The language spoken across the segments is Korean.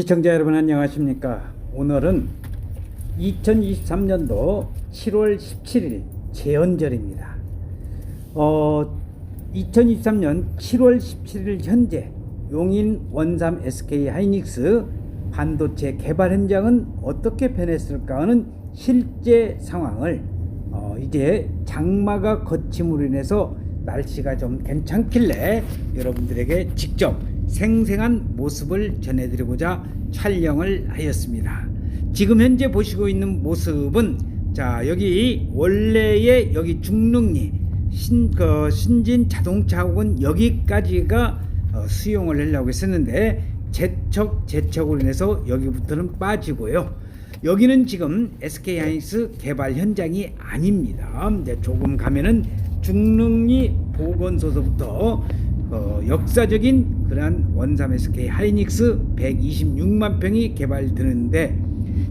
시청자 여러분 안녕하십니까? 오늘은 2023년도 7월 17일 재헌절입니다. 어, 2023년 7월 17일 현재 용인 원삼 SK 하이닉스 반도체 개발 현장은 어떻게 변했을까 하는 실제 상황을 어, 이제 장마가 거침으로 인해서 날씨가 좀 괜찮길래 여러분들에게 직접 생생한 모습을 전해드리고자 촬영을 하였습니다. 지금 현재 보시고 있는 모습은 자 여기 원래의 여기 중릉리 신, 그 신진 자동차학원 여기까지가 어, 수용을 하려고 했었는데 재척 재척으로 인해서 여기부터는 빠지고요. 여기는 지금 SK 하이닉스 개발 현장이 아닙니다. 이제 조금 가면은 중릉리 보건소서부터 어, 역사적인 그러한 원삼 SK 하이닉스 126만 평이 개발되는데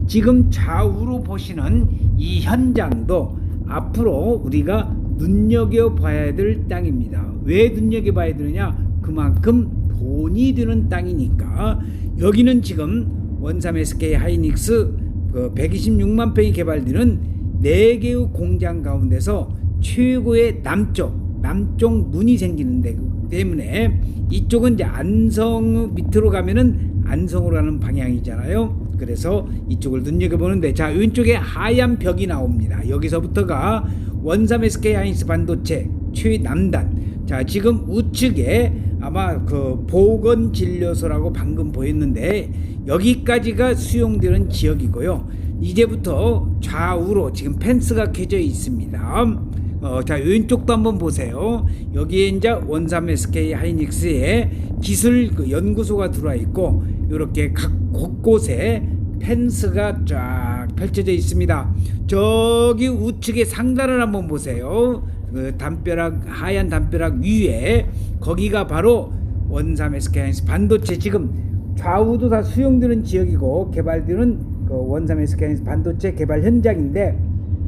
지금 좌우로 보시는 이 현장도 앞으로 우리가 눈여겨봐야 될 땅입니다. 왜 눈여겨봐야 되느냐? 그만큼 돈이 드는 땅이니까 여기는 지금 원삼 SK 하이닉스 그 126만 평이 개발되는 네 개의 공장 가운데서 최고의 남쪽 남쪽 문이 생기는 데 때문에 이쪽은 이제 안성 밑으로 가면은 안성으로 가는 방향이잖아요. 그래서 이쪽을 눈여겨보는데 자 왼쪽에 하얀 벽이 나옵니다. 여기서부터가 원삼 SK 하이닉스 반도체 최남단 자 지금 우측에 아마 그 보건 진료소라고 방금 보였는데 여기까지가 수용되는 지역이고요. 이제부터 좌우로 지금 펜스가 켜져 있습니다. 어, 자 왼쪽도 한번 보세요. 여기에 이제 원삼 SK 하이닉스의 기술 그 연구소가 들어와 있고 이렇게 각 곳곳에 펜스가 쫙 펼쳐져 있습니다. 저기 우측에 상단을 한번 보세요. 그 담벼락 하얀 담벼락 위에 거기가 바로 원삼 SK 하이닉스 반도체 지금 좌우도 다 수용되는 지역이고 개발되는 그 원삼 SK 하이닉스 반도체 개발 현장인데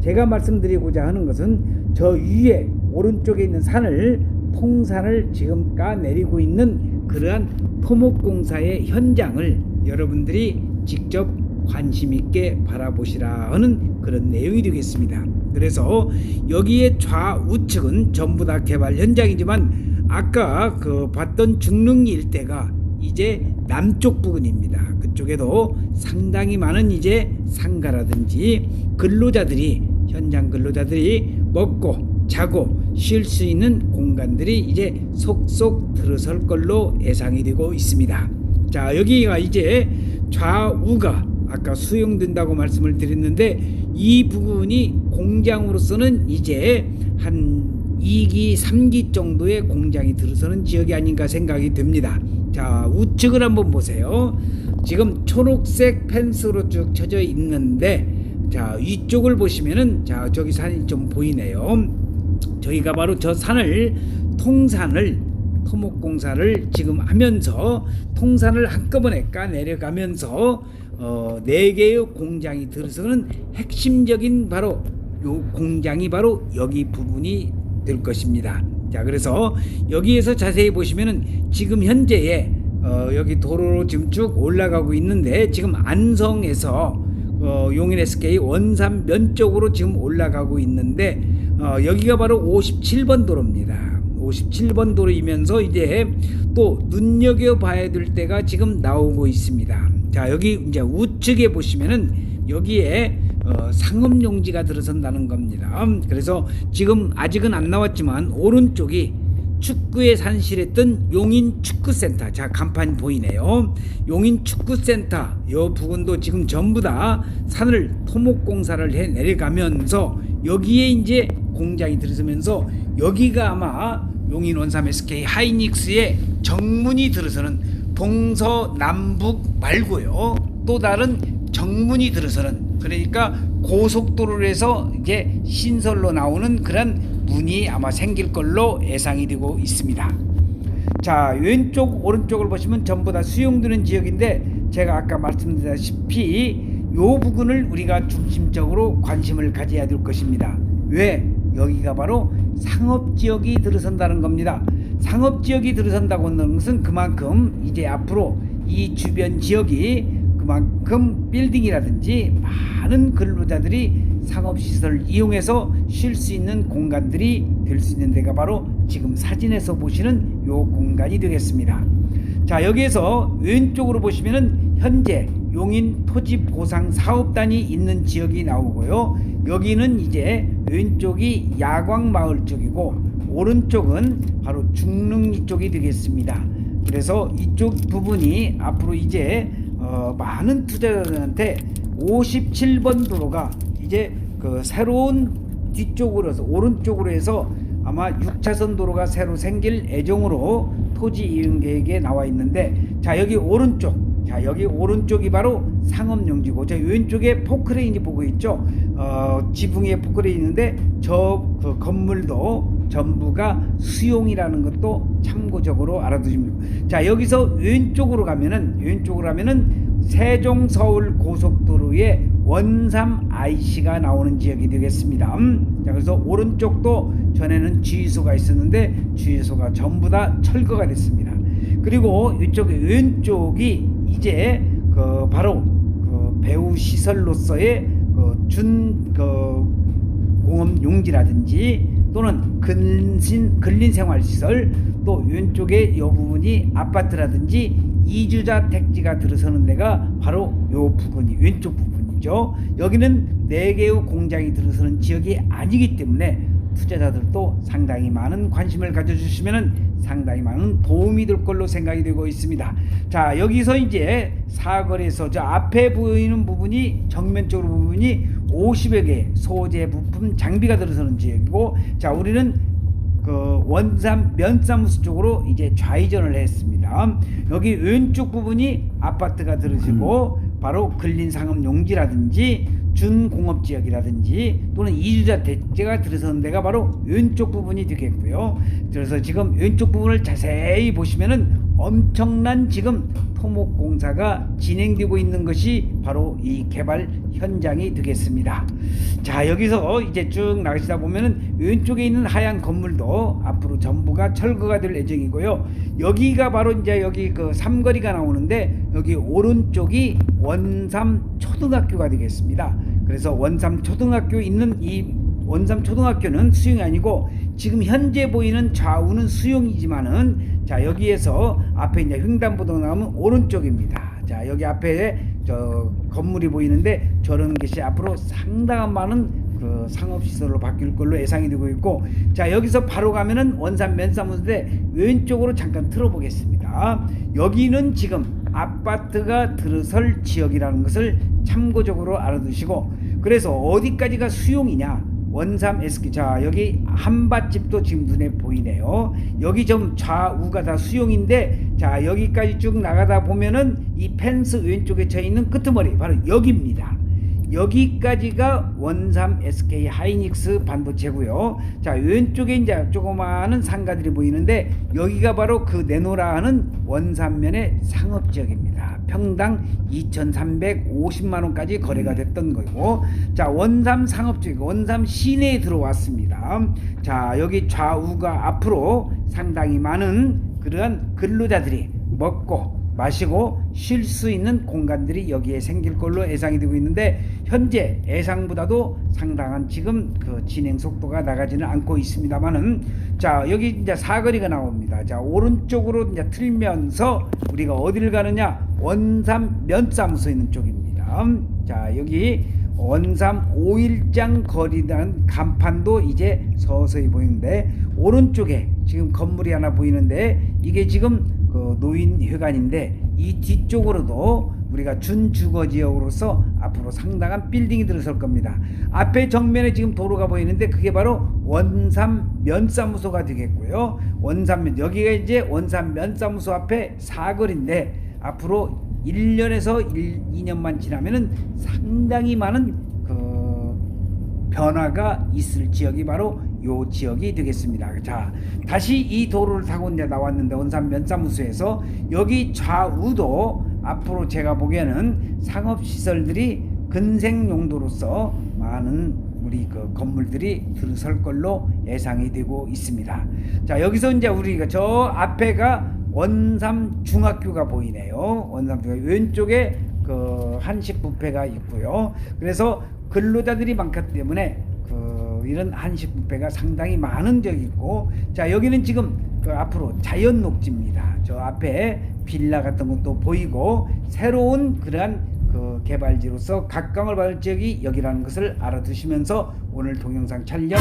제가 말씀드리고자 하는 것은 저 위에 오른쪽에 있는 산을 통산을 지금 까내리고 있는 그러한 토목공사의 현장을 여러분들이 직접 관심 있게 바라보시라 하는 그런 내용이 되겠습니다. 그래서 여기에 좌우측은 전부 다 개발 현장이지만 아까 그 봤던 중릉 일대가 이제 남쪽 부근입니다. 그쪽에도 상당히 많은 이제 상가라든지 근로자들이 현장 근로자들이 먹고 자고 쉴 수 있는 공간들이 이제 속속 들어설 걸로 예상이 되고 있습니다. 자 여기가 이제 좌우가 아까 수용된다고 말씀을 드렸는데 이 부분이 공장으로서는 이제 한 2기, 3기 정도의 공장이 들어서는 지역이 아닌가 생각이 됩니다. 자, 우측을 한번 보세요. 지금 초록색 펜스로 쭉 쳐져 있는데 자, 이쪽을 보시면은 자, 저기 산이 좀 보이네요. 저희가 바로 저 산을 통산을 토목공사를 지금 하면서 통산을 한꺼번에 까 내려가면서 어, 네 개의 공장이 들어서는 핵심적인 바로 요 공장이 바로 여기 부분이 될 것입니다. 자, 그래서 여기에서 자세히 보시면은 지금 현재에 어, 여기 도로로 지금 쭉 올라가고 있는데 지금 안성에서 어, 용인 SK 원산 면 쪽으로 지금 올라가고 있는데 어, 여기가 바로 57번 도로입니다. 57번 도로이면서 이제 또 눈여겨 봐야 될 때가 지금 나오고 있습니다. 자 여기 이제 우측에 보시면은 여기에 어, 상업용지가 들어선다는 겁니다. 그래서 지금 아직은 안 나왔지만 오른쪽이 축구에 산실했던 용인 축구센터. 자 간판 보이네요. 용인 축구센터. 요 부분도 지금 전부 다 산을 토목 공사를 해 내려가면서 여기에 이제 공장이 들어서면서 여기가 아마 용인 원삼 SK 하이닉스의 정문이 들어서는 동서남북 말고요. 또 다른 정문이 들어서는 그러니까 고속도로를 해서 이제 신설로 나오는 그런 문이 아마 생길 걸로 예상이 되고 있습니다. 자 왼쪽 오른쪽을 보시면 전부 다 수용되는 지역인데 제가 아까 말씀드렸다시피 요 부분을 우리가 중심적으로 관심을 가져야 될 것입니다. 왜? 여기가 바로 상업 지역이 들어선다는 겁니다. 상업 지역이 들어선다고 하는 것은 그만큼 이제 앞으로 이 주변 지역이 그만큼 빌딩이라든지 많은 근로자들이 상업시설을 이용해서 쉴 수 있는 공간들이 될 수 있는 데가 바로 지금 사진에서 보시는 요 공간이 되겠습니다. 자 여기에서 왼쪽으로 보시면은 현재 용인 토지 보상 사업단이 있는 지역이 나오고요. 여기는 이제 왼쪽이 야광 마을 쪽이고 오른쪽은 바로 중릉리 쪽이 되겠습니다. 그래서 이쪽 부분이 앞으로 이제 어, 많은 투자자들한테 57번 도로가 이제 그 새로운 뒤쪽으로 해서 오른쪽으로 해서 아마 6차선 도로가 새로 생길 예정으로 토지 이용 계획에 나와 있는데 자 여기 오른쪽. 자 여기 오른쪽이 바로 상업용지고 저 왼쪽에 포크레인이 보고 있죠? 어, 지붕 위에 포크레인 있는데 저 그 건물도 전부가 수용이라는 것도 참고적으로 알아두시면 자 여기서 왼쪽으로 가면은 왼쪽으로 가면은 세종 서울 고속도로에 원삼 IC가 나오는 지역이 되겠습니다. 음, 자 그래서 오른쪽도 전에는 주유소가 있었는데 주유소가 전부 다 철거가 됐습니다. 그리고 이쪽 왼쪽이 이제 그 바로 그 배우 시설로서의 그 준그 공업 용지라든지 또는 근신 근린 생활 시설 또 왼쪽에 요 부분이 아파트라든지 이주자 택지가 들어서는 데가 바로 요 부분이 왼쪽 부분 이죠. 여기는 네 개의 공장이 들어서는 지역이 아니기 때문에 투자자들도 상당히 많은 관심을 가져주시면 상당히 많은 도움이 될 걸로 생각이 되고 있습니다. 자 여기서 이제 사거리에서 저 앞에 보이는 부분이 정면적으로 부분이 50여 개 소재 부품 장비가 들어서는 지역이고 자 우리는 그 원산 면사무소 쪽으로 이제 좌회전을 했습니다. 여기 왼쪽 부분이 아파트가 들어지고 바로 근린상업 용지라든지 준공업 지역이라든지 또는 이주자 대지가 들어서는 데가 바로 왼쪽 부분이 되겠고요. 그래서 지금 왼쪽 부분을 자세히 보시면은 엄청난 지금 토목 공사가 진행되고 있는 것이 바로 이 개발 현장이 되겠습니다. 자 여기서 이제 쭉 나가시다 보면은 왼쪽에 있는 하얀 건물도 앞으로 전부가 철거가 될 예정이고요. 여기가 바로 이제 여기 그 삼거리가 나오는데 여기 오른쪽이 원삼 초등학교가 되겠습니다. 그래서 원삼 초등학교 있는 이 원삼 초등학교는 수용이 아니고 지금 현재 보이는 좌우는 수용이지만은 자 여기에서 앞에 이제 횡단보도 나오면 오른쪽입니다. 자 여기 앞에 저 건물이 보이는데 저런 것이 앞으로 상당한 많은 그 상업시설로 바뀔 걸로 예상이 되고 있고 자 여기서 바로 가면은 원산 면사무소인데 왼쪽으로 잠깐 틀어보겠습니다. 여기는 지금 아파트가 들어설 지역이라는 것을 참고적으로 알아두시고 그래서 어디까지가 수용이냐 원삼 SK 자 여기 한밭집도 지금 눈에 보이네요 여기 좀 좌우가 다 수용인데 자 여기까지 쭉 나가다 보면은 이 펜스 왼쪽에 쳐 있는 끄트머리 바로 여기입니다 여기까지가 원삼 SK 하이닉스 반도체고요. 자 왼쪽에 이제 조그마한 상가들이 보이는데 여기가 바로 그 내노라 하는 원삼면의 상업 지역입니다. 평당 2,350만 원까지 거래가 됐던 거고 자 원삼 상업 지역 원삼 시내에 들어왔습니다. 자 여기 좌우가 앞으로 상당히 많은 그러한 근로자들이 먹고 마시고 쉴 수 있는 공간들이 여기에 생길 걸로 예상이 되고 있는데 현재 예상보다도 상당한 지금 그 진행 속도가 나가지는 않고 있습니다만은 자 여기 이제 사거리가 나옵니다. 자 오른쪽으로 이제 틀면서 우리가 어디를 가느냐 원삼 면사무소 있는 쪽입니다. 자 여기 원삼 5일장 거리라는 간판도 이제 서서히 보이는데 오른쪽에 지금 건물이 하나 보이는데 이게 지금 그 노인회관인데 이 뒤쪽으로도 우리가 준주거 지역으로서 앞으로 상당한 빌딩이 들어설 겁니다. 앞에 정면에 지금 도로가 보이는데 그게 바로 원삼 면사무소가 되겠고요. 원삼면 여기가 이제 원삼 면사무소 앞에 사거리인데 앞으로 1년에서 1, 2년만 지나면은 상당히 많은 그 변화가 있을 지역이 바로 요 지역이 되겠습니다. 자, 다시 이 도로를 타고 이제 나왔는데 원산 면사무소에서 여기 좌우도 앞으로 제가 보기에는 상업 시설들이 근생 용도로서 많은 우리 그 건물들이 들어설 걸로 예상이 되고 있습니다. 자, 여기서 이제 우리가 저 앞에가 원삼 중학교가 보이네요. 원삼 중학교 왼쪽에 그 한식 뷔페가 있고요. 그래서 근로자들이 많기 때문에 그 이런 한식 뷔페가 상당히 많은 적이 있고 자 여기는 지금 그 앞으로 자연 녹지입니다. 저 앞에 빌라 같은 것도 보이고 새로운 그러한 그 개발지로서 각광을 받을 지역이 여기라는 것을 알아두시면서 오늘 동영상 촬영